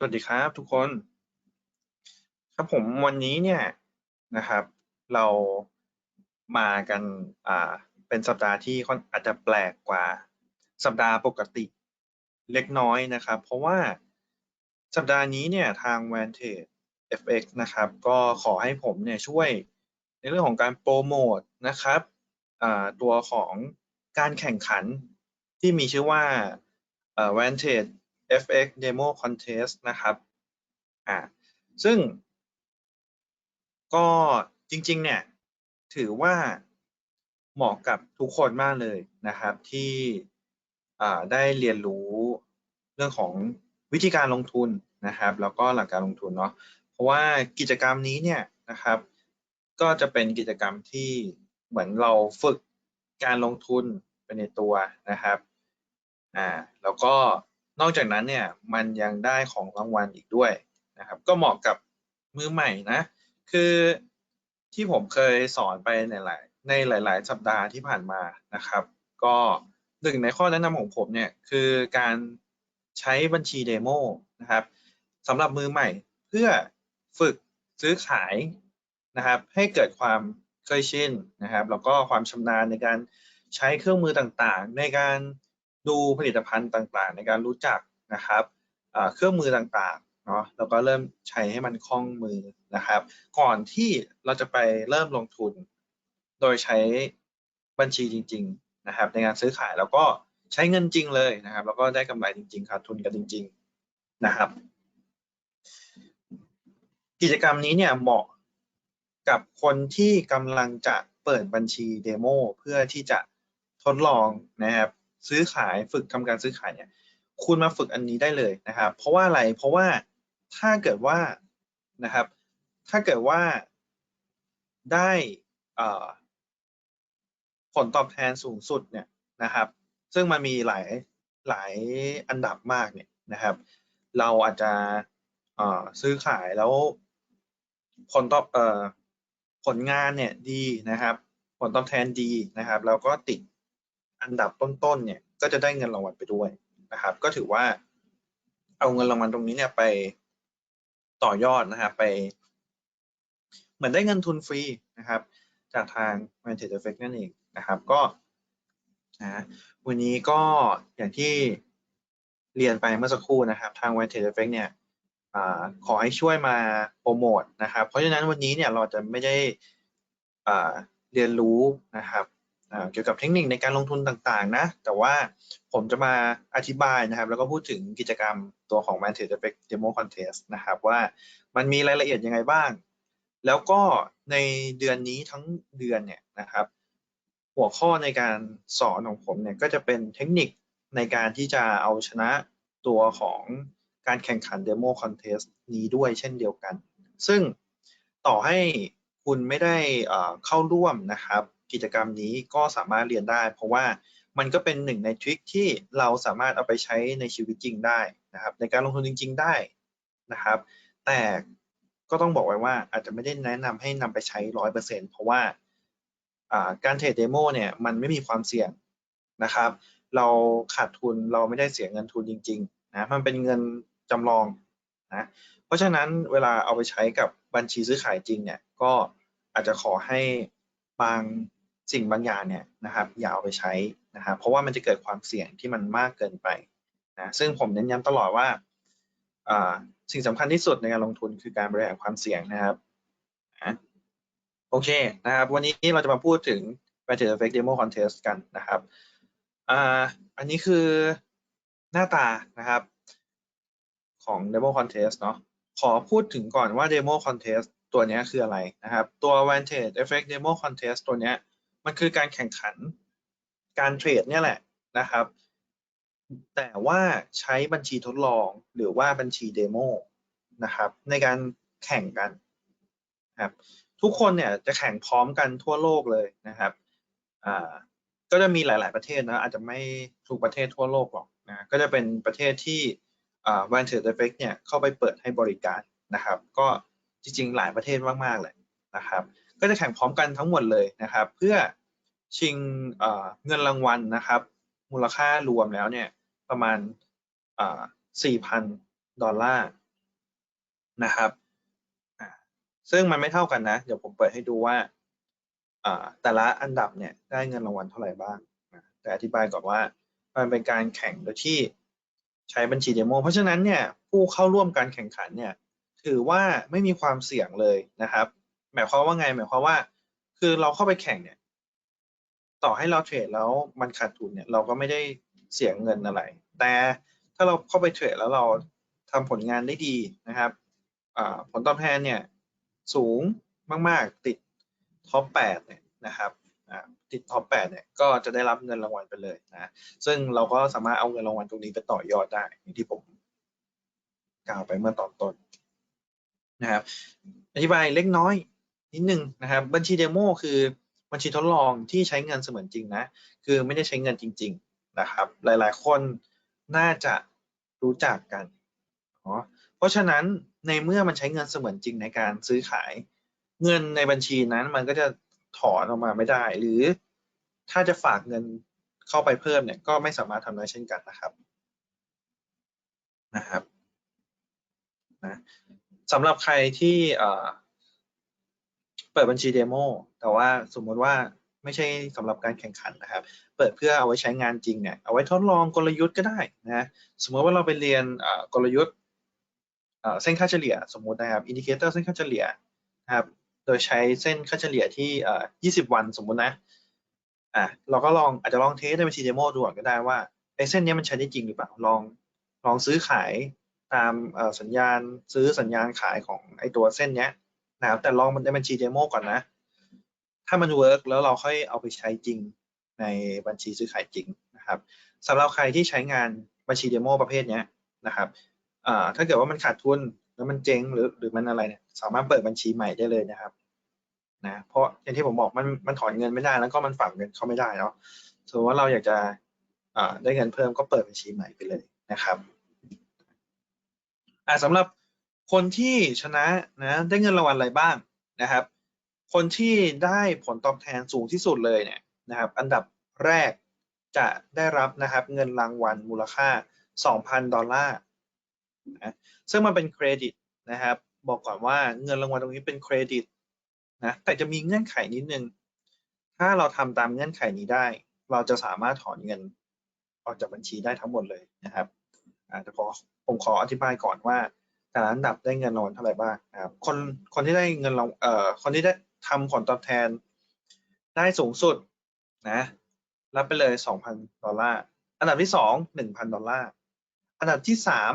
สวัสดีครับทุกคน ครับผมวันนี้เนี่ยนะครับ เรามากันอ่าเป็นสัปดาห์ที่ค่อนอาจจะแปลกกว่าสัปดาห์ปกติเล็กน้อยนะครับ เพราะว่าสัปดาห์นี้เนี่ยทาง Vantage FX นะครับ ก็ขอให้ผมเนี่ยช่วยในเรื่องของการโปรโมทนะครับอ่าตัวของการแข่งขันที่มีชื่อว่าอ่า Vantage FX Demo Contest นะครับอ่าซึ่งก็จริง ๆ เนี่ย ถือว่าเหมาะกับทุกคนมากเลยนะครับ ที่อ่าได้เรียนรู้เรื่องของวิธีการลงทุนนะครับ แล้วก็หลักการลงทุนเนาะเพราะว่ากิจกรรมนี้เนี่ยนะครับ ก็จะเป็นกิจกรรมที่เหมือนเราฝึกการลงทุนไปในตัวนะครับอ่าแล้วก็ นอกจากนั้นเนี่ยมันยังได้ของรางวัลอีกด้วยนะครับก็เหมาะกับมือใหม่นะคือที่ผมเคยสอนไปในหลายในหลาย ๆ สัปดาห์ที่ผ่านมานะครับ ก็หนึ่งในข้อแนะนำของผมเนี่ยคือการใช้บัญชีเดโมนะครับสำหรับมือใหม่เพื่อฝึกซื้อขายนะครับให้เกิดความเคยชินนะครับแล้วก็ความชำนาญในการใช้เครื่องมือต่างๆ ในการ ดูผลิตภัณฑ์ต่างๆ ในการรู้จักนะครับเครื่องมือต่างๆเนาะแล้วก็เริ่มใช้ให้มันคล่องมือนะครับ ก่อนที่เราจะไปเริ่มลงทุน โดยใช้บัญชีจริง ๆนะครับ ในการซื้อขายแล้วก็ใช้เงินจริงเลยนะครับ แล้วก็ได้กำไรจริงๆขาดทุนกันจริง ๆนะครับ กิจกรรมนี้เนี่ยเหมาะกับคนที่กำลังจะเปิดบัญชีเดโมเพื่อที่จะทดลองนะครับ ซื้อขายฝึกทำการซื้อขายเนี่ยคุณมาฝึกอันนี้ได้เลยนะครับเพราะว่าอะไรเพราะว่าถ้าเกิดว่านะครับ ถ้าเกิดว่าได้ผลตอบแทนสูงสุดเนี่ยนะครับ ซึ่งมันมีหลายหลายอันดับมากเนี่ยนะครับ เราอาจจะซื้อขายแล้วผลตอบผลงานเนี่ยดีนะครับ ผลตอบแทนดีนะครับแล้วก็ติด อันดับต้นๆเนี่ยก็จะได้เงินรางวัลไปด้วยนะครับ ก็ถือว่าเอาเงินรางวัลตรงนี้เนี่ยไปต่อยอดนะครับไป เหมือนได้เงินทุนฟรีนะครับ จากทาง v a n t a g e Effect นั่นเองนะครับก็นะวันนี้ก็อย่างที่เรียนไปเมื่อสักครู่นะครับ ทาง v a n t a g e Effect เนี่ยอขอให้ช่วยมาโปรโมทนะครับ เพราะฉะนั้นวันนี้เนี่ยเราจะไม่ได้เรียนรู้นะครับ เกี่ยวกับเทคนิคในการลงทุนต่างๆนะ แต่ว่าผมจะมาอธิบายนะครับ แล้วก็พูดถึงกิจกรรมตัวของ Vantage Effect Demo Contest นะครับว่ามันมีรายละเอียดยังไงบ้าง แล้วก็ในเดือนนี้ทั้งเดือนเนี่ยนะครับ หัวข้อในการสอนของผมเนี่ยก็จะเป็นเทคนิคในการที่จะเอาชนะตัวของการแข่งขัน Demo Contest นี้ด้วยเช่นเดียวกัน ซึ่งต่อให้คุณไม่ได้เข้าร่วมนะครับ กิจกรรมนี้ก็สามารถเรียนได้ เพราะว่ามันก็เป็นหนึ่งในทริคที่เราสามารถเอาไปใช้ในชีวิตจริงได้นะครับ ในการลงทุนจริง ๆ ได้นะครับ แต่ก็ต้องบอกไว้ว่าอาจจะไม่ได้แนะนำให้นำไปใช้ร้อยเปอร์เซ็นเพราะว่าการเทรดเดโมเนี่ยมันไม่มีความเสี่ยงนะครับ เราขาดทุนเราไม่ได้เสียเงินทุนจริงๆนะมันเป็นเงินจำลองนะเพราะฉะนั้นเวลาเอาไปใช้กับบัญชีซื้อขายจริงเนี่ยก็อาจจะขอให้บาง สิ่งบางอย่างเนี่ยนะครับอย่าเอาไปใช้นะครับเพราะว่ามันจะเกิดความเสี่ยงที่มันมากเกินไปนะซึ่งผมเน้นย้ำตลอดว่าสิ่งสำคัญที่สุดในการลงทุนคือการบริหารความเสี่ยงนะครับโอเคนะครับ วันนี้เราจะมาพูดถึง b a t t e r Effect Demo Contest กันนะครับอันนี้คือหน้าตานะครับของ Demo Contest เนาะขอพูดถึงก่อนว่า Demo Contest ตัวนี้คืออะไรนะครับ ตัว Vantage Effect Demo Contest ตัวนี้ มันคือการแข่งขันการเทรดเนี่ยแหละนะครับ แต่ว่าใช้บัญชีทดลองหรือว่าบัญชีเดโมนะครับในการแข่งกันครับทุกคนเนี่ยจะแข่งพร้อมกันทั่วโลกเลยนะครับอ่าก็จะมีหลาย ๆ ประเทศนะอาจจะไม่ทุกประเทศทั่วโลกหรอกนะก็จะเป็นประเทศที่อ่า Vantage Effect เนี่ยเข้าไปเปิดให้บริการนะครับ ก็จริง ๆ หลายประเทศมาก ๆ เลยนะครับ ก็จะแข่งพร้อมกันทั้งหมดเลยนะครับ เพื่อ ชิงเงินรางวัลนะครับ มูลค่ารวมแล้วเนี่ยประมาณ4,000 ดอลลาร์นะครับซึ่งมันไม่เท่ากันนะ เดี๋ยวผมเปิดให้ดูว่าแต่ละอันดับเนี่ยได้เงินรางวัลเท่าไหร่บ้าง แต่อธิบายก่อนว่ามันเป็นการแข่งโดยที่ใช้บัญชีเดโม เพราะฉะนั้นเนี่ยผู้เข้าร่วมการแข่งขันเนี่ยถือว่าไม่มีความเสี่ยงเลยนะครับ หมายความว่าไง หมายความว่า คือเราเข้าไปแข่งเนี่ย ต่อให้เราเทรดแล้วมันขาดทุนเนี่ยเราก็ไม่ได้เสียเงินอะไร แต่ถ้าเราเข้าไปเทรดแล้วเราทำผลงานได้ดีนะครับผลตอบแทนเนี่ยสูงมาก ๆ ติดท็อป8เนี่ยนะครับติดท็อป8เนี่ยก็จะได้รับเงินรางวัลไปเลยนะซึ่งเราก็สามารถเอาเงินรางวัลตรงนี้ไปต่อยอดได้อย่างที่ผมกล่าวไปเมื่อตอนต้นนะครับอธิบายเล็กน้อยนิดนึงนะครับ บัญชีเดโมคือ บัญชีทดลองที่ใช้เงินเสมือนจริงนะ คือไม่ได้ใช้เงินจริง ๆนะครับ หลายๆ คนน่าจะรู้จักกันเพราะฉะนั้นในเมื่อมันใช้เงินเสมือนจริงในการซื้อขาย เงินในบัญชีนั้นมันก็จะถอนออกมาไม่ได้ หรือถ้าจะฝากเงินเข้าไปเพิ่มเนี่ยก็ไม่สามารถทำได้เช่นกันนะครับนะครับนะสำหรับใครที่ ปิดบัญชีเดโมแต่ว่าสมมติว่าไม่ใช่สำหรับการแข่งขันนะครับ เปิดเพื่อเอาไว้ใช้งานจริงเนี่ย เอาไว้ทดลองกลยุทธ์ก็ได้นะ สมมติว่าเราไปเรียนกลยุทธ์เส้นค่าเฉลี่ย สมมตินะครับ อินดิเคเตอร์เส้นค่าเฉลี่ยนะครับ โดยใช้เส้นค่าเฉลี่ยที่ 20 วันสมมุตินะ อะ เราก็ลองอาจจะลองเทสในบัญชีเดโมดูก่อนก็ได้ว่าไอ้เส้นนี้มันใช้ได้จริงหรือเปล่า ลองลองซื้อขายตามสัญญาณซื้อสัญญาณขายของไอ้ตัวเส้นเนี้ย นะครับแต่ลองมันในบัญชีเดโมก่อนนะ ถ้ามันเวิร์กแล้วเราค่อยเอาไปใช้จริงในบัญชีซื้อขายจริงนะครับสำหรับใครที่ใช้งานบัญชีเดโมประเภทนี้นะครับถ้าเกิดว่ามันขาดทุนแล้วมันเจ๊งหรือหรือมันอะไรเนี่ยสามารถเปิดบัญชีใหม่ได้เลยนะครับนะเพราะอย่างที่ผมบอกมันมันถอนเงินไม่ได้แล้วก็มันฝากเงินเข้าไม่ได้เนาะสมมติว่าเราอยากจะได้เงินเพิ่มก็เปิดบัญชีใหม่ไปเลยนะครับอ่าสำหรับ คนที่ชนะนะได้เงินรางวัลอะไรบ้างนะครับ คนที่ได้ผลตอบแทนสูงที่สุดเลยเนี่ยนะครับอันดับแรกจะได้รับนะครับเงินรางวัลมูลค่า 2,000 ดอลลาร์นะซึ่งมันเป็นเครดิตนะครับ บอกก่อนว่าเงินรางวัลตรงนี้เป็นเครดิตนะแต่จะมีเงื่อนไขนิดนึง ถ้าเราทำตามเงื่อนไขนี้ได้ เราจะสามารถถอนเงินออกจากบัญชีได้ทั้งหมดเลยนะครับอาจจะขอผมขออธิบายก่อนว่า แต่ละอันดับได้เงินรางวัลเท่าไหร่บ้างนะครับ คนคนที่ได้เงินรางเอ่อคนที่ได้ทำผลตอบแทน ได้สูงสุดนะรับไปเลย 2,000 ดอลลาร์ อันดับที่สอง1,000 ดอลลาร์ อันดับที่สาม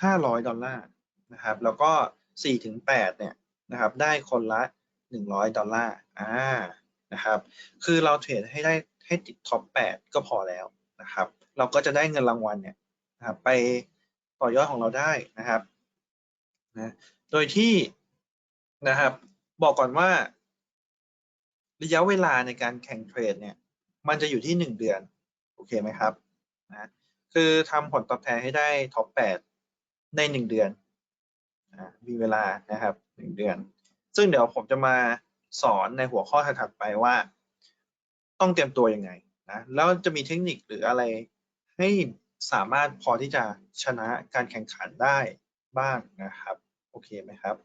500 ดอลลาร์นะครับ แล้วก็4ถึง8เนี่ยนะครับ ได้คนละ 100 ดอลลาร์ อ่า นะครับ คือเราเทรดให้ได้ให้ติดท็อป 8 ก็พอแล้วนะครับ เราก็จะได้เงินรางวัลเนี่ยนะครับไปต่อยอดของเราได้นะครับ นะโดยที่นะครับบอกก่อนว่า ระยะเวลาในการแข่งเทรดเนี่ย มันจะอยู่ที่หนึ่งเดือน โอเคไหมครับนะคือทำผลตอบแทนให้ได้ท็อปแปดในหนึ่งเดือนมีเวลานะครับหนึ่งเดือน ซึ่งเดี๋ยวผมจะมาสอนในหัวข้อถัดไปว่า ต้องเตรียมตัวยังไงนะแล้วจะมีเทคนิคหรืออะไรให้สามารถพอที่จะชนะการแข่งขันได้ บ้างนะครับ โอเคไหมครับ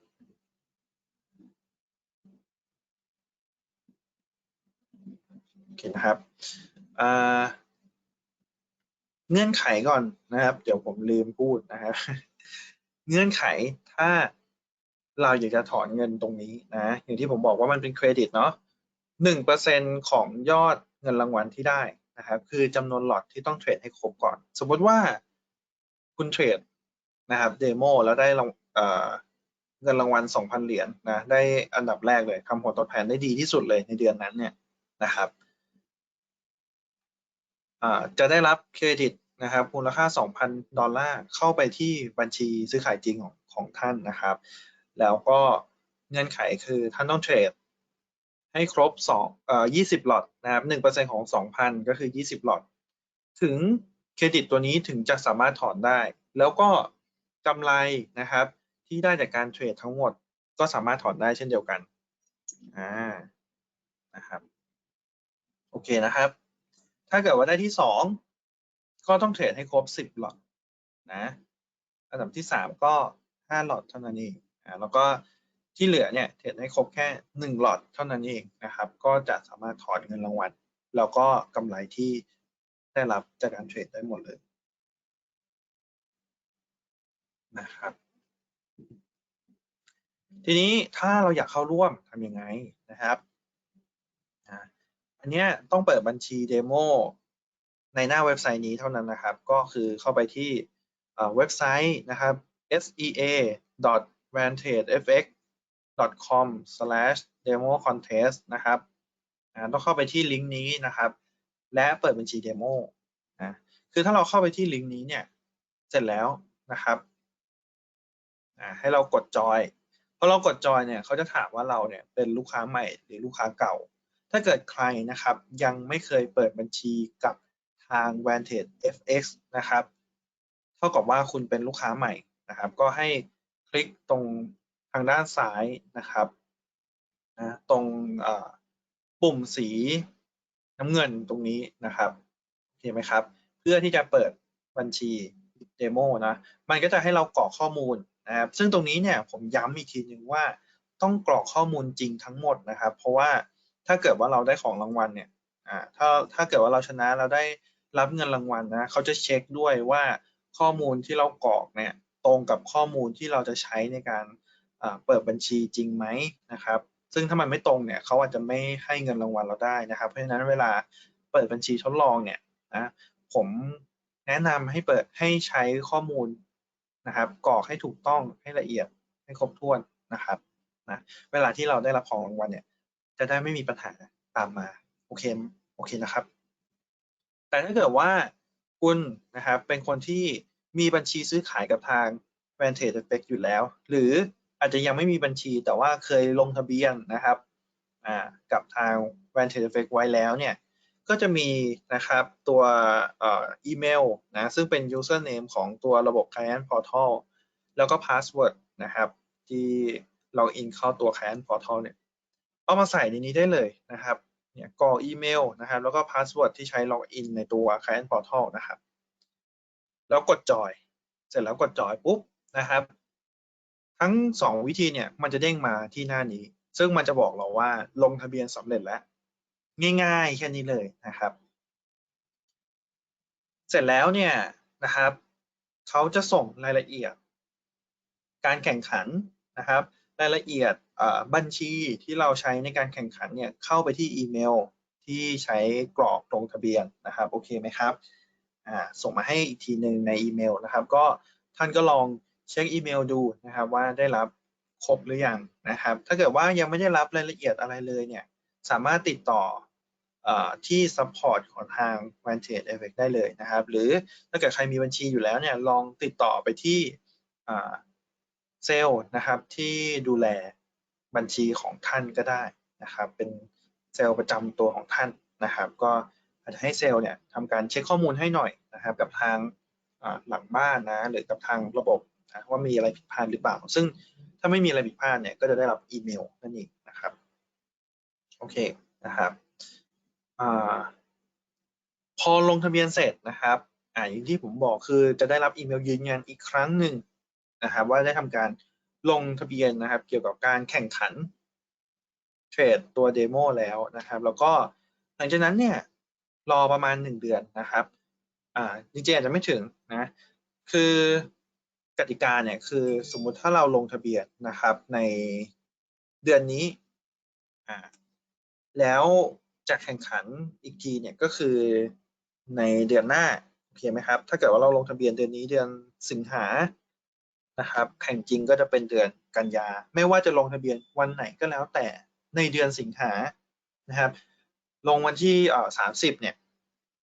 โอเคนะครับเงื่อนไขก่อนนะครับ เดี๋ยวผมลืมพูดนะครับ เงื่อนไขถ้าเราอยากจะถอนเงินตรงนี้นะ อย่างที่ผมบอกว่ามันเป็นเครดิตเนาะหนึ่งเปอร์เซ็นของยอดเงินรางวัลที่ได้นะครับ คือจำนวนหลอดที่ต้องเทรดให้ครบก่อน สมมติว่าคุณเทรด นะครับเดโมแล้วได้เงินรางวัล 2,000 เหรียญนนะได้อันดับแรกเลยทำผลตอบแทนได้ดีที่สุดเลยในเดือนนั้นเนี่ยนะครับจะได้รับเครดิตนะครับมูลค่า 2,000 ดอลลาร์เข้าไปที่บัญชีซื้อขายจริงของของท่านนะครับ แล้วก็เงื่อนไขคือท่านต้องเทรดให้ครบ2เอ่อ20 หลอดนะครับ1%ของ 2,000 ก็คือ 20 หลอด ถึงเครดิตตัวนี้ถึงจะสามารถถอนได้ แล้วก็ กำไรนะครับ ที่ได้จากการเทรดทั้งหมด ก็สามารถถอนได้เช่นเดียวกันอ่านะครับโอเคนะครับ ถ้าเกิดว่าได้ที่2ก็ต้องเทรดให้ครบ10หลอดนะอันดับที่3ก็ห้าหลอดเท่านั้นเองอ่าแล้วก็ที่เหลือเนี่ยเทรดให้ครบแค่หนึ่งหลอดเท่านั้นเองนะครับ ก็จะสามารถถอนเงินรางวัลแล้วก็กำไรที่ได้รับจากการเทรดได้หมดเลย นะครับ ทีนี้ถ้าเราอยากเข้าร่วมทำยังไงนะครับอันนี้ต้องเปิดบัญชีเดโมในหน้าเว็บไซต์นี้เท่านั้นนะครับ ก็คือเข้าไปที่เว็บไซต์นะครับ sea.vantageFX.com/democontest นะครับต้องเข้าไปที่ลิงก์นี้นะครับ และเปิดบัญชีเดโมนะคือถ้าเราเข้าไปที่ลิงก์นี้เนี่ย เสร็จแล้วนะครับ อ่าให้เรากดจอยพอเรากดจอยเนี่ยเขาจะถามว่าเราเนี่ยเป็นลูกค้าใหม่หรือลูกค้าเก่า ถ้าเกิดใครนะครับยังไม่เคยเปิดบัญชีกับทาง Vantage FX นะครับ เท่ากับว่าคุณเป็นลูกค้าใหม่นะครับ ก็ให้คลิกตรงทางด้านซ้ายนะครับนะตรงปุ่มสีน้ำเงินตรงนี้นะครับเห็นไหมครับ เพื่อที่จะเปิดบัญชีเดโมนะ มันก็จะให้เรากรอกข้อมูล นะครับซึ่งตรงนี้เนี่ยผมย้ำอีกทีหนึ่งว่าต้องกรอกข้อมูลจริงทั้งหมดนะครับ เพราะว่าถ้าเกิดว่าเราได้ของรางวัลเนี่ยอ่าถ้าถ้าเกิดว่าเราชนะเราได้รับเงินรางวัลนะเขาจะเช็คด้วยว่าข้อมูลที่เรากรอกเนี่ยตรงกับข้อมูลที่เราจะใช้ในการเปิดบัญชีจริงไหมนะครับ ซึ่งถ้ามันไม่ตรงเนี่ยเขาอาจจะไม่ให้เงินรางวัลเราได้นะครับ เพราะฉะนั้นเวลาเปิดบัญชีทดลองเนี่ยนะผมแนะนำให้เปิดให้ใช้ข้อมูล นะครับกรอกให้ถูกต้องให้ละเอียดให้ครบถ้วนนะครับนะเวลาที่เราได้รับของรางวัลเนี่ยจะได้ไม่มีปัญหาตามมาโอเคโอเคนะครับ แต่ถ้าเกิดว่าคุณนะครับเป็นคนที่มีบัญชีซื้อขายกับทาง Vantage FX อยู่แล้ว หรืออาจจะยังไม่มีบัญชีแต่ว่าเคยลงทะเบียนนะครับกับทาง Vantage FX ไว้แล้วเนี่ย ก็จะมีนะครับตัวอีเมลนะซึ่งเป็น username ของตัวระบบ Client Portal แล้วก็ password นะครับ ที่ล็อกอินเข้าตัว Client Portal เนี่ยเอามาใส่ในนี้ได้เลยนะครับเนี่ยกรอกอีเมลนะครับ แล้วก็ password ที่ใช้ล็อกอินในตัว Client Portal นะครับ แล้วกดจอยเสร็จแล้วกดจอยปุ๊บนะครับ ทั้ง 2 วิธีเนี่ยมันจะเด้งมาที่หน้านี้ ซึ่งมันจะบอกเราว่าลงทะเบียนสำเร็จแล้ว ง่ายๆแค่นี้เลยนะครับ เสร็จแล้วเนี่ยนะครับเขาจะส่งรายละเอียด การแข่งขันนะครับ รายละเอียดบัญชีที่เราใช้ในการแข่งขันเนี่ยเข้าไปที่อีเมลที่ใช้กรอกลงทะเบียนนะครับโอเคไหมครับส่งมาให้อีกทีหนึ่งในอีเมลนะครับ ก็ท่านก็ลองเช็คอีเมลดูนะครับว่าได้รับครบหรือยังนะครับ ถ้าเกิดว่ายังไม่ได้รับรายละเอียดอะไรเลยเนี่ยสามารถติดต่อ ที่ support ของทาง Vantage FX ได้เลยนะครับ หรือถ้าเกิดใครมีบัญชีอยู่แล้วเนี่ยลองติดต่อไปที่เซลล์นะครับที่ดูแลบัญชีของท่านก็ได้นะครับ เป็นเซลล์ประจำตัวของท่านนะครับ ก็อาจจะให้เซลล์เนี่ยทำการเช็คข้อมูลให้หน่อยนะครับ กับทางหลังบ้านนะหรือกับทางระบบนะว่ามีอะไรผิดพลาดหรือเปล่า ซึ่งถ้าไม่มีอะไรผิดพลาดเนี่ยก็จะได้รับอีเมลนั่นเองนะครับโอเคนะครับ อพอลงทะเบียนเสร็จนะครับอ่าอย่างที่ผมบอกคือจะได้รับอีเมลยืนยันอีกครั้งหนึ่งนะครับว่าได้ทำการลงทะเบียนนะครับ เกี่ยวกับการแข่งขันเทรดตัวเดโมแล้วนะครับ แล้วก็หลังจากนั้นเนี่ยรอประมาณ 1 เดือนนะครับอ่าจริงๆอาจจะไม่ถึงนะ คือกติกาเนี่ยคือสมมุติถ้าเราลงทะเบียนนะครับในเดือนนี้อ่าแล้ว จะแข่งขันอีกทีเนี่ยก็คือในเดือนหน้าโอเคไหมครับ ถ้าเกิดว่าเราลงทะเบียนเดือนนี้เดือนสิงหานะครับ แข่งจริงก็จะเป็นเดือนกันยา ไม่ว่าจะลงทะเบียนวันไหนก็แล้วแต่ในเดือนสิงหานะครับ ลงวันที่สามสิบเนี่ย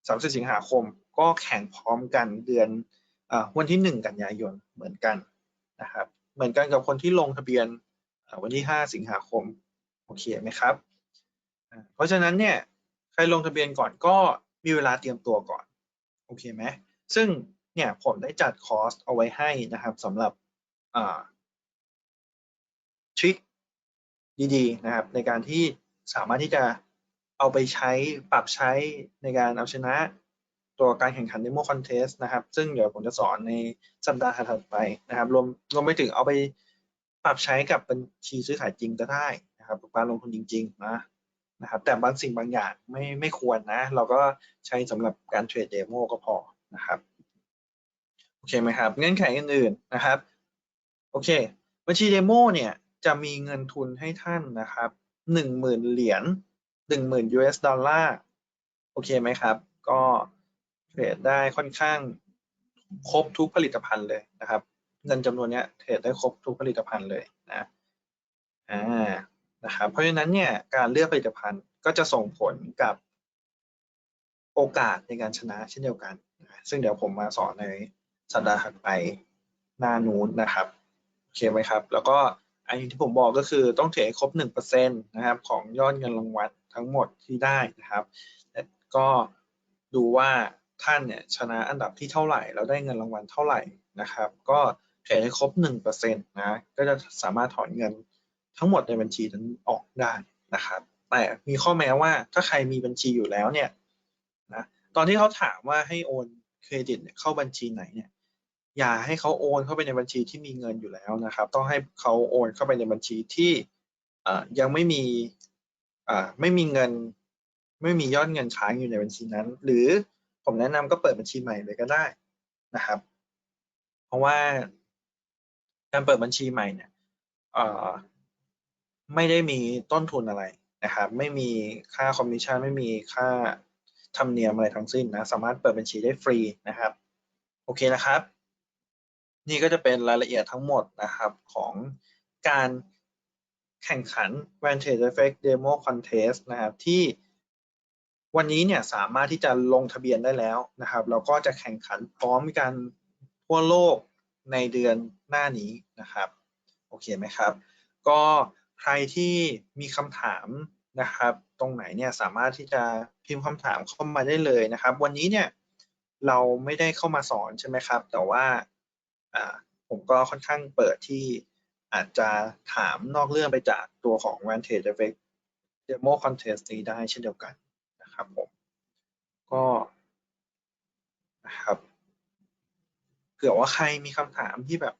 สามสิบสิงหาคมก็แข่งพร้อมกันเดือนอวันที่หนึ่งกันยายนเหมือนกันนะครับ เหมือนกันกับคนที่ลงทะเบียนวันที่ห้าสิงหาคมโอเคไหมครับ เพราะฉะนั้นเนี่ยใครลงทะเบียนก่อนก็มีเวลาเตรียมตัวก่อนโอเคไหมซึ่งเนี่ยผมได้จัดคอร์สเอาไว้ให้นะครับสำหรับทริคดีๆนะครับในการที่สามารถที่จะเอาไปใช้ปรับใช้ในการเอาชนะตัวการแข่งขัน Demo Contest นะครับ ซึ่งเดี๋ยวผมจะสอนในสัปดาห์ถัดไปนะครับ รวมรวมไปถึงเอาไปปรับใช้กับบัญชีซื้อขายจริงก็ได้นะครับการลงทุนจริง ๆ นะ นะครับแต่บางสิ่งบางอย่างไม่ไม่ควรนะ เราก็ใช้สำหรับการเทรดเดโมก็พอนะครับโอเคไหมครับ เงื่อนไขอื่นๆนะครับโอเคบัญชีเดโมเนี่ยจะมีเงินทุนให้ท่านนะครับหนึ่งหมื่นเหรียญหนึ่งหมื่น US ดอลลาร์โอเคไหมครับ ก็เทรดได้ค่อนข้างครบทุกผลิตภัณฑ์เลยนะครับ เงินจำนวนนี้เทรดได้ครบทุกผลิตภัณฑ์เลยนะอ่า นะครับ เพราะฉะนั้นเนี่ยการเลือกผลิตภัณฑ์ก็จะส่งผลกับโอกาสในการชนะเช่นเดียวกันนะซึ่งเดี๋ยวผมมาสอนในสัปดาห์ถัดไปหน้านู้นนะครับโอเคไหมครับ แล้วก็อันที่ผมบอกก็คือต้องเทรดครบ1%นะครับของยอดเงินรางวัลทั้งหมดที่ได้นะครับและก็ดูว่าท่านเนี่ยชนะอันดับที่เท่าไหร่ แล้วได้เงินรางวัลเท่าไหร่นะครับ ก็เทรดให้ครบ1%นะก็จะสามารถถอนเงิน ทั้งหมดในบัญชีนั้นออกได้นะครับ แต่มีข้อแม้ว่าถ้าใครมีบัญชีอยู่แล้วเนี่ยนะตอนที่เขาถามว่าให้โอนเครดิตเข้าบัญชีไหนเนี่ยอย่าให้เขาโอนเข้าไปในบัญชีที่มีเงินอยู่แล้วนะครับ ต้องให้เขาโอนเข้าไปในบัญชีที่ยังไม่มีไม่มีเงิน ไม่มียอดเงินค้างอยู่ในบัญชีนั้น หรือผมแนะนำก็เปิดบัญชีใหม่เลยก็ได้นะครับ เพราะว่าการเปิดบัญชีใหม่เนี่ย ไม่ได้มีต้นทุนอะไรนะครับ ไม่มีค่าคอมมิชชั่นไม่มีค่าธรรมเนียมอะไรทั้งสิ้นนะสามารถเปิดบัญชีได้ฟรีนะครับ โอเคนะครับ นี่ก็จะเป็นรายละเอียดทั้งหมดนะครับของการแข่งขัน Vantage Effect Demo Contest นะครับที่วันนี้เนี่ยสามารถที่จะลงทะเบียนได้แล้วนะครับเราก็จะแข่งขันพร้อมกันทั่วโลกในเดือนหน้านี้นะครับ โอเคไหมครับ ก็ ใครที่มีคำถามนะครับ ตรงไหนเนี่ยสามารถที่จะพิมพ์คำถามเข้ามาได้เลยนะครับ วันนี้เนี่ยเราไม่ได้เข้ามาสอนใช่ไหมครับ แต่ว่าผมก็ค่อนข้างเปิดที่อาจจะถามนอกเรื่องไปจากตัวของ Vantage Effect Demo Contest นี้ได้เช่นเดียวกันนะครับผมก็นะครับเผื่อว่าใครมีคำถามที่แบบ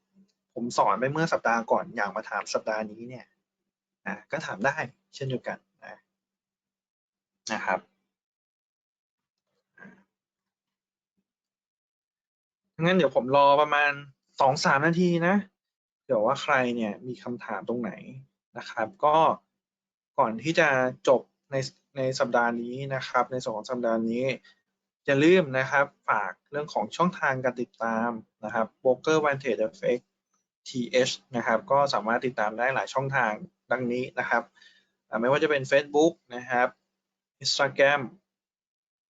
ผมสอนไปเมื่อสัปดาห์ก่อน อยากมาถามสัปดาห์นี้เนี่ย นะก็ถามได้เช่นเดียวกันนะนะครับงั้นเดี๋ยวผมรอประมาณสองสามนาทีนะเดี๋ยวว่าใครเนี่ยมีคำถามตรงไหนนะครับ ก็ก่อนที่จะจบในในสัปดาห์นี้นะครับ ในสองสัปดาห์นี้จะลืมนะครับฝากเรื่องของช่องทางการติดตามนะครับ Broker Vantage Effect th นะครับ ก็สามารถติดตามได้หลายช่องทาง ดังนี้นะครับไม่ว่าจะเป็น Facebook นะครับ Instagram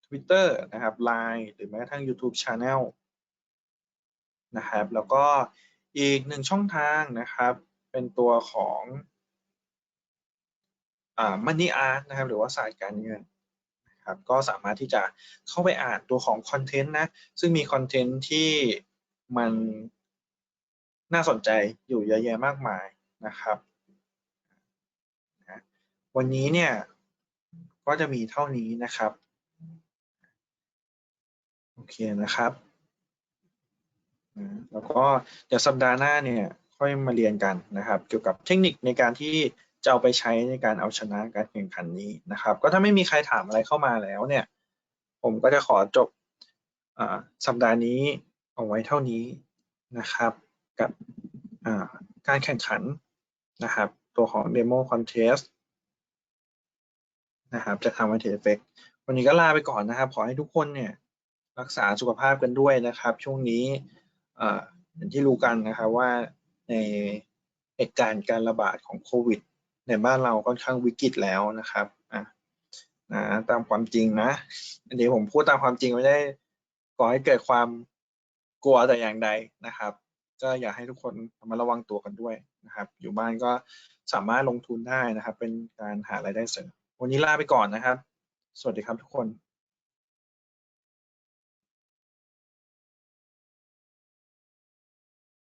Twitter นะครับ Line หรือแม้กระทั่ง YouTube Channel นะครับแล้วก็อีกหนึ่งช่องทางนะครับ เป็นตัวของอ่า Money Art นะครับหรือว่าศาสตร์การเงินนะครับก็สามารถที่จะเข้าไปอ่านตัวของคอนเทนต์นะซึ่งมีคอนเทนต์ที่มันน่าสนใจอยู่เยอะแยะมากมายนะครับ วันนี้เนี่ยก็จะมีเท่านี้นะครับโอเคนะครับแล้วก็เดี๋ยวสัปดาห์หน้าเนี่ยค่อยมาเรียนกันนะครับ เกี่ยวกับเทคนิคในการที่จะเอาไปใช้ในการเอาชนะการแข่งขันนี้นะครับ ก็ถ้าไม่มีใครถามอะไรเข้ามาแล้วเนี่ย ผมก็จะขอจบสัปดาห์นี้เอาไว้เท่านี้นะครับ กับการแข่งขันนะครับ ตัวของ Demo Contest นะครับจะทำให้เทเฟกวันนี้ก็ลาไปก่อนนะครับ ขอให้ทุกคนเนี่ยรักษาสุขภาพกันด้วยนะครับ ช่วงนี้อย่างที่รู้กันนะครับว่าในเหตุการณ์การระบาดของโควิด ในบ้านเราค่อนข้างวิกฤตแล้วนะครับอะนะตามความจริงนะอันนี้ผมพูดตามความจริงไม่ได้ก่อให้เกิดความกลัวแต่อย่างใดนะครับ ก็อยากให้ทุกคนมาระวังตัวกันด้วยนะครับ อยู่บ้านก็สามารถลงทุนได้นะครับ เป็นการหารายได้เสริม วันนี้ลาไปก่อนนะครับ สวัสดีครับทุกคน